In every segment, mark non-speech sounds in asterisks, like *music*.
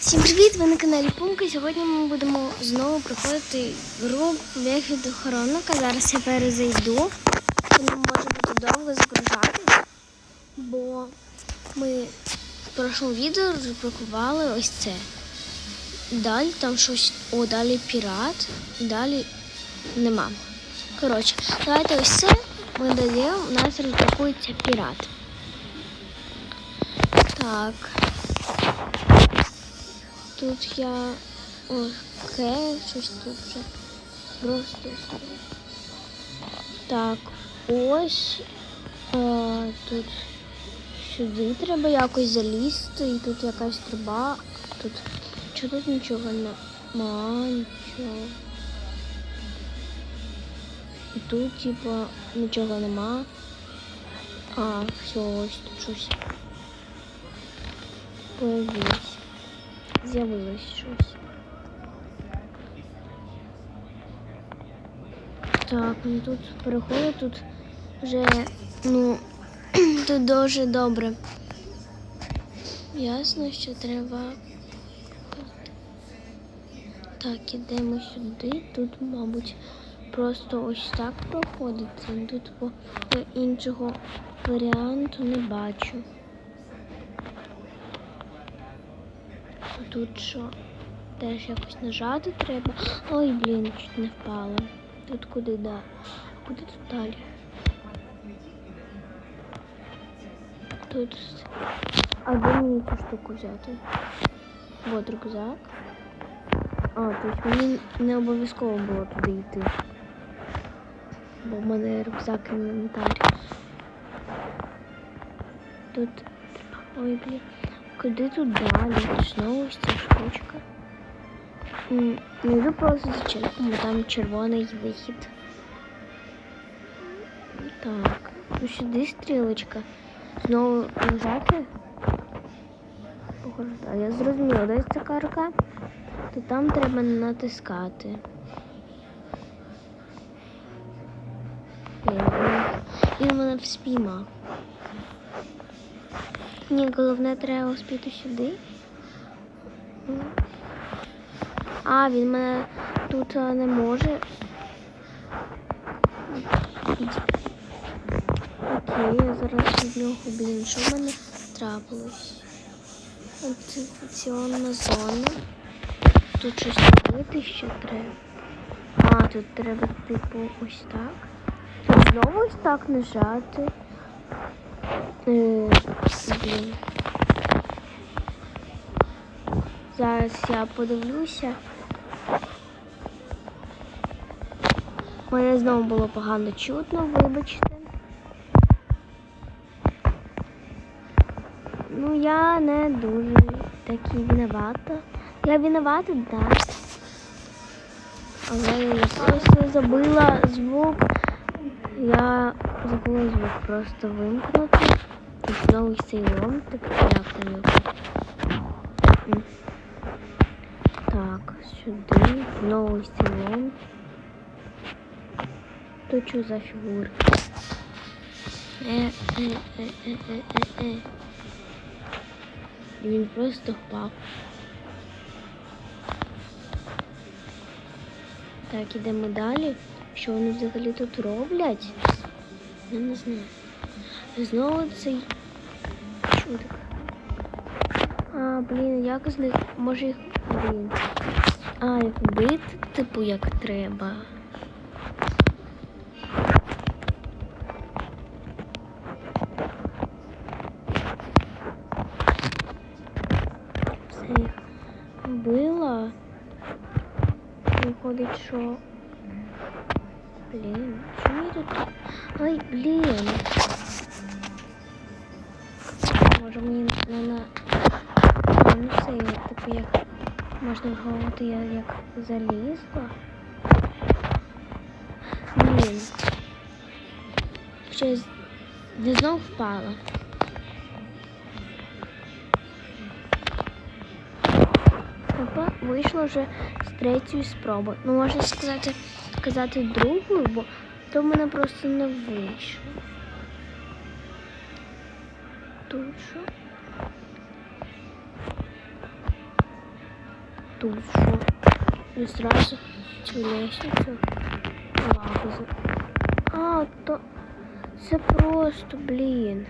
Всім привіт! Ви на каналі Пумка. Сьогодні ми будемо знову проходити гру біг від охоронника. Зараз я перезайду. Воно може бути довго загружатись, бо ми в прошлому відео розблокували ось це. Далі там щось. О, далі пірат. Далі нема. Коротше, давайте ось це. Ми даємо, у нас розблокується пірат. Так. Тут я окей, щось тут вже просто. Так, ось а, тут сюди треба якось залізти, і тут якась труба. Тут чи тут нічого нема, нічого. І тут, типа, нічого нема. А, все, ось тут щось появилось. З'явилось щось. Так, ну тут переходить, тут вже, ну, *clears throat* тут дуже добре. Ясно, що треба. Так, ідемо сюди. Тут, мабуть, просто ось так проходиться. Тут по іншого варіанту не бачу. Тут що? Теж якось нажати треба. Ой, блін, чуть не впала. Тут куди да? Куди тут далі? Тут. А де штуку взяти? Вот рюкзак. А, тобто мені не обов'язково було туди йти. Бо в мене рюкзак інвентар. Тут. Ой, блін. Куди тут далі? Знову ось ця штучка. Не йду просто за черепом, бо там червоний вихід. Так, ну сюди стрілочка. Знову. Похоже, так, я зрозуміла, десь така рука, то там треба натискати. Він він мене вспіймав. Ні, головне треба успіти сюди. А, він мене тут не може. Окей, я зараз від нього, блін, що в мене трапилось? Антифікаційна зона. Тут щось робити ще треба. А, тут треба типу ось так. Тут знову ось так нажати. Блін. Зараз я подивлюся. Мене знову було погано чутно, вибачте. Ну, я не дуже таки виновата. Я виновата, так. Але я просто забила звук. Я забула звук просто вимкнути. Знову цей ломтик. Там. Так, сюди. Знову цей лом. То що за фігури? Е, е, е, е, е, е, е. Він просто впав. Так, ідемо далі. Що вони взагалі тут роблять? Я не знаю. Знову цей чудик. А, блін, як з них може їх. Блін. А, бити, типу, як треба. Все їх вбила. Виходить, що. Блін, що мені тут? Ай, блін. Може мені не на. Ну все, я, типу як можна я як залізла. Блін. Щось не знов впала. Опа, вийшло вже з третьої спроби. Ну, можна сказати, сказати другою, бо то в мене просто не вийшло. Що? І зразу цю лестницю лазу. А, то це просто, блін.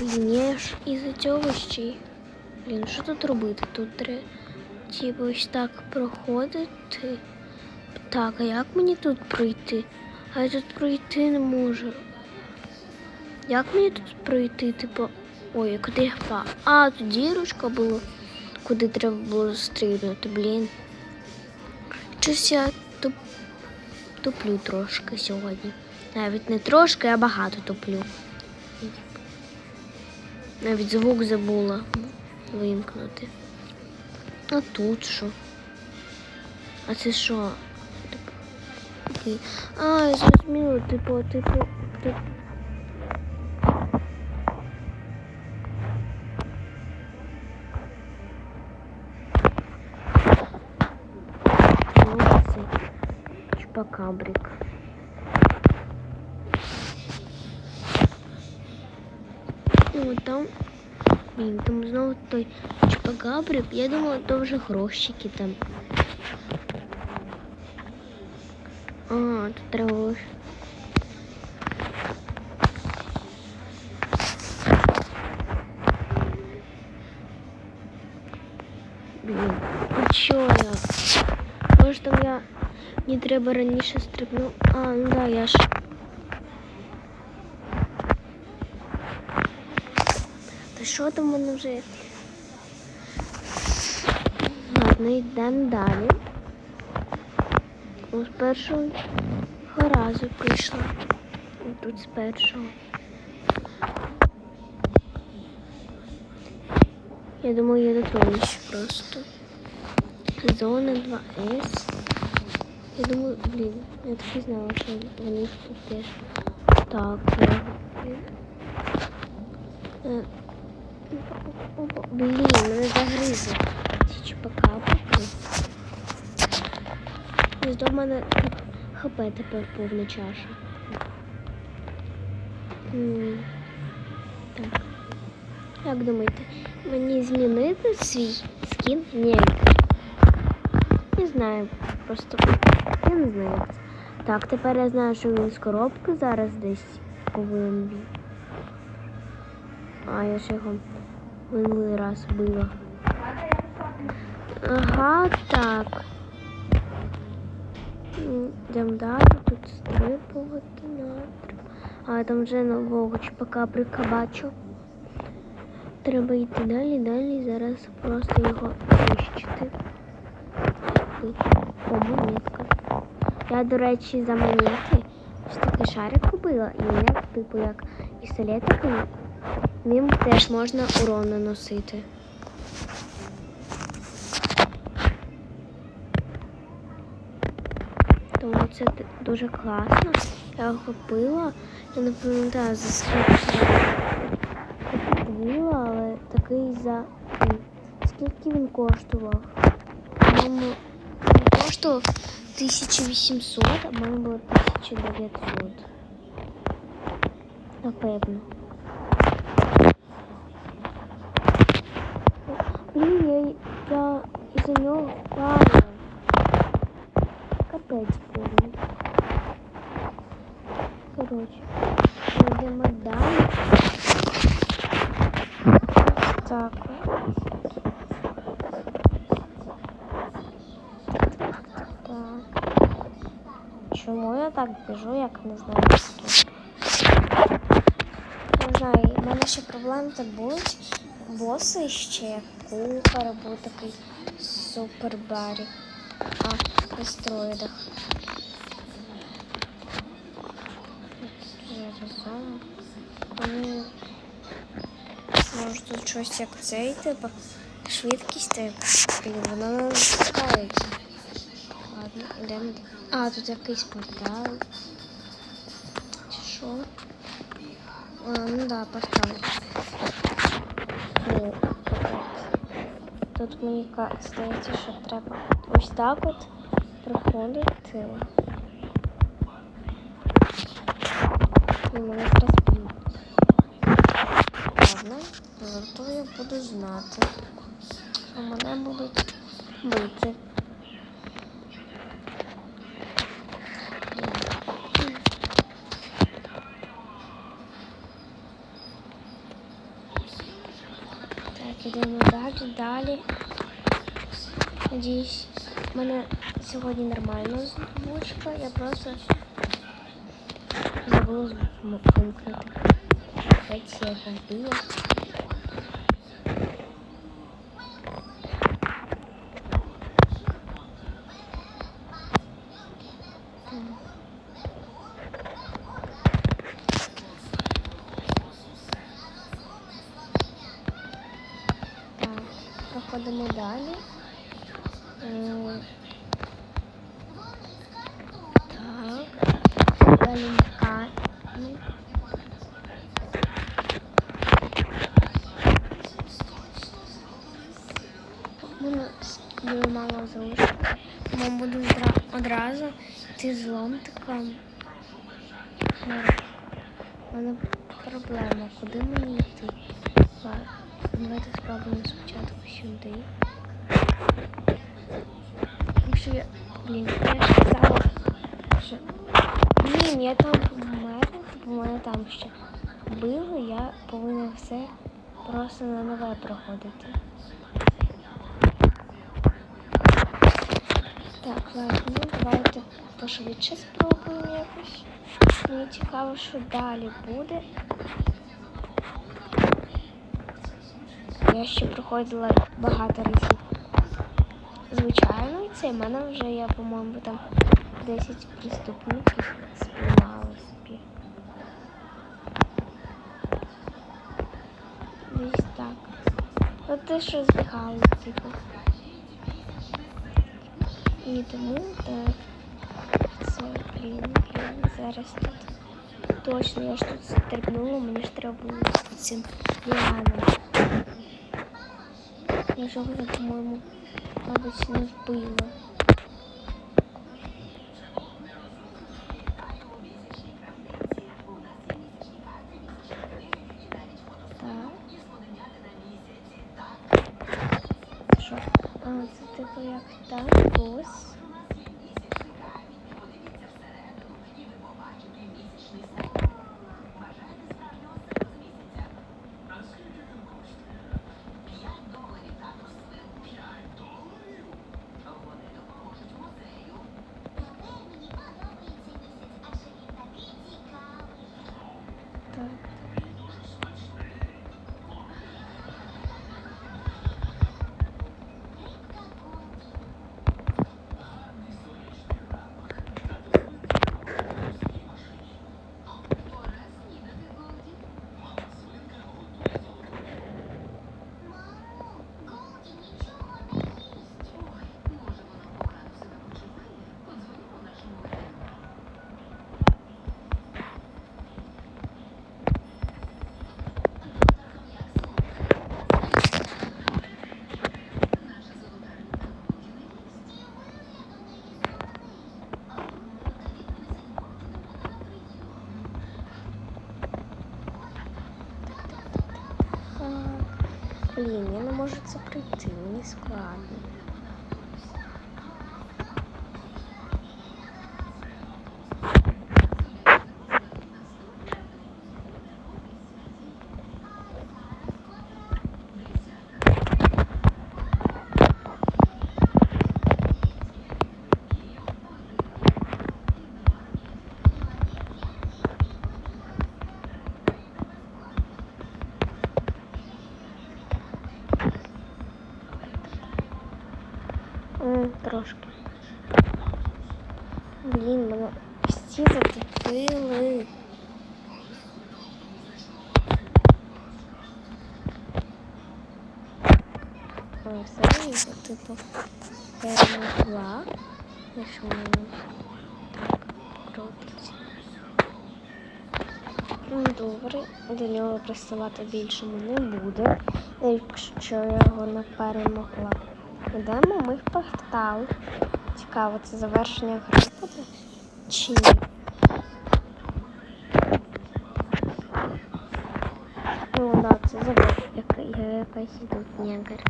Блін, я ж із-за цього ще. Блін, що тут робити? Тут треба типу ось так проходити. Так, а як мені тут пройти? А я тут пройти не можу. Як мені тут пройти? Типу. Ой, куди я впав? А, тут дірочка була, куди треба було стрибнути, блін. Щось я туп... туплю трошки сьогодні. Навіть не трошки, а багато туплю. Навіть звук забула вимкнути. А тут що? А це що? Типу, А, я зрозуміла, типу, типу, типу. Це чупакабрик. О, там. Блін, там знову той чупакабрик. Я думала, то вже грошики там. А, тут треба. Треба раніше стрибну. А, ну да, я ж. Та що там в мене вже? Ладно, йдемо далі. З першого разу прийшла. Тут з першого. Я думаю, я дотронусь просто. Зона 2С. Я думаю, блін, я так і знала, що вони тут теж. Так, я... Е, опа, Блін, мене загризли. Ці чупакабрики. Ось до мене хп тепер повна чаша. М, Так. Як думаєте, мені змінити свій скін? Ні. Не знаю. Просто я не. Так, тепер я знаю, що він з коробки зараз десь повинен. А, я ж його минулий раз била. Ага, так. Йдемо далі, тут стрибувати надо. А там вже нового чупакабрика бачу. Треба йти далі, далі, зараз просто його знищити. О, монетка. Я, до речі, за монети ось шарик купила, і як, типу, як пістолетиком, ним теж можна урон наносити. Тому це дуже класно. Я його купила. Я не пам'ятаю за скільки купила, але такий за скільки він коштував? По-моєму, він коштував 1800, а по-моєму було 1900. Напевно. Блін, я, я із-за нього впала. Капець повний. Коротше, йдемо далі. Ось Так. Так. Чому я так біжу, як не знаю? Не знаю, в мене ще проблеми так будуть. Боси ще кухар був такий супер. А, в астероїдах. Вони може тут щось як цей, типу, швидкість, типу. Воно не. Ладно, йдемо. А, тут якийсь портал. Чи що? А, ну да, портал. О, Тут мені здається, що треба ось так от проходити. І мене зараз б'ють. Ладно, зато я буду знати, що мене будуть бити. ідемо далі, далі. Надіюсь, в мене сьогодні нормальна звучка, я просто забула звук вимкнути. Геть я далі. Е, Так. Мене дуже мало залишилось. Тому буду одразу йти з ломтиком. У мене проблема, куди мені йти? Давайте спробуємо спочатку сюди. Якщо я. Я ж казала, що. Блін, я там померла, бо мене там ще били, я повинна все просто на нове проходити. Так, ладно, ну давайте пошвидше спробуємо якось. Мені цікаво, що далі буде. Я ще проходила багато разів. Звичайно, це в мене вже я, по-моєму, там 10 приступників спіймала собі. Десь так. От те, що збігали, типу. І тому так. Це, блін, блін, зараз тут. Точно, я ж тут стрибнула, мені ж треба було цим ліанам. Я жовтня, по-моєму, не вбила. Так. Що? А, це типу як так, бос. Блін, я не можу це пройти, мені складно. М, Трошки. Блін, мене всі затопили. Ой, все я типу перемогла. Якщо мене так крутиться. Ну, Добре, до нього приставати більшому не буде, якщо я його не перемогла. Йдемо ми в портал. Цікаво, це завершення гри буде? Чи ні? Ну да, це. Яка, якась тут негр.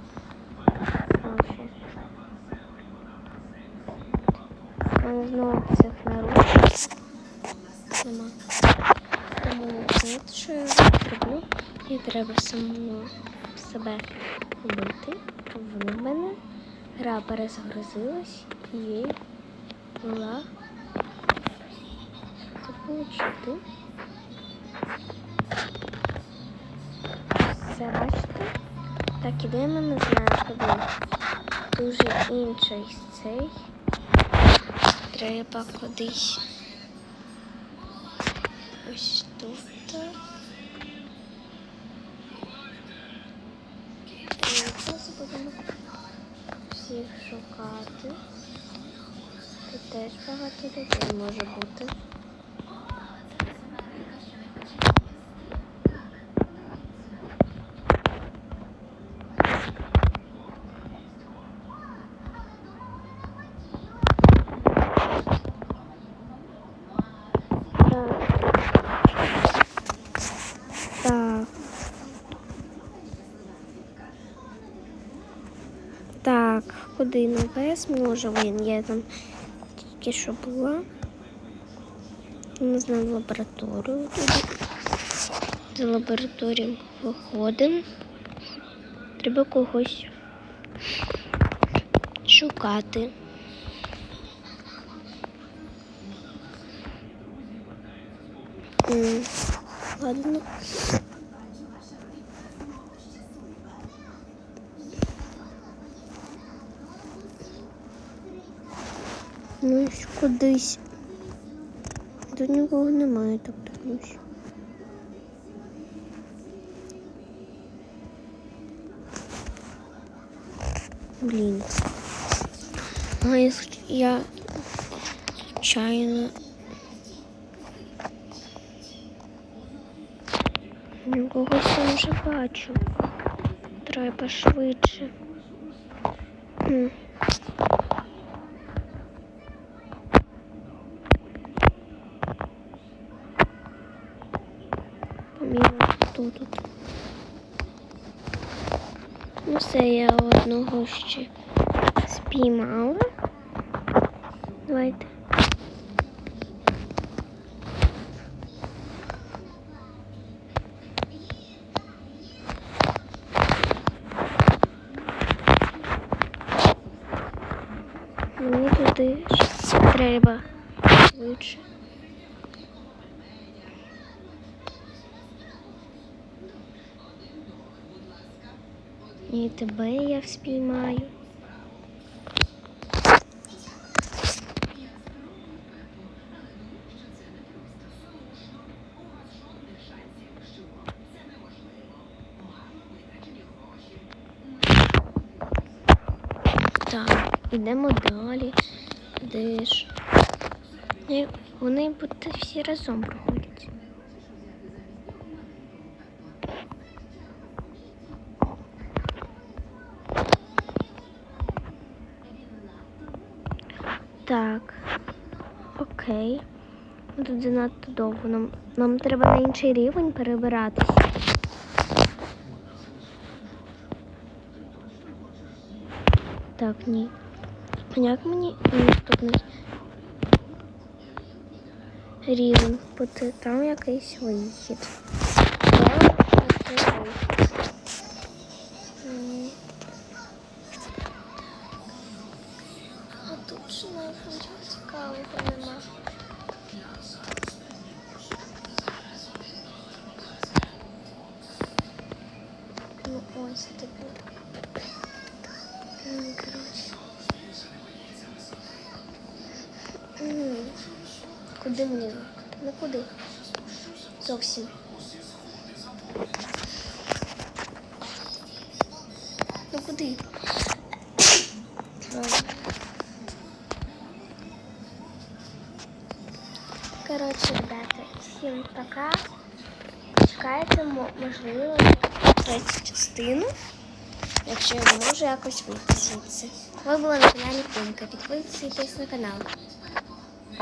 Мене знову цих наручників. Нема. Тому знаєте, що я роблю? І треба самому себе вони в мене. Гра перезагрузилась і їй була заполучити. Все, бачите? Так, ідемо, не знаю, куди. Дуже інший цей. Треба кудись. Шукати. Тут теж багато людей може бути. Куди на ВС може він? Я там тільки що була. Не знаю, лабораторію туди. За лабораторію виходимо. Треба когось шукати. Ладно. Ну кудись. Тут нікого немає, так дивлюсь. Блін. А я, я случайно. Ну, когось вже бачу. Треба швидше. Хто тут. Ну все, я одного ще спіймала. Давайте. Мені туди треба швидше. І тебе я спіймаю. Так, ідемо далі. Де ж? Вони будуть всі разом проходять. Так. Окей. Ну, Тут занадто довго. Нам, нам треба на інший рівень перебиратися. Так, ні. Як мені наступний рівень бути? Там якийсь вихід. Так, коротше. Куди мені? Ну куди? Зовсім. Ну куди? Коротше, ребята, всім пока. Чекайте, мо- можливо, третю частину, якщо я зможу якось вийти звідси. Ви були на каналі Пумка. Підписуйтесь на канал.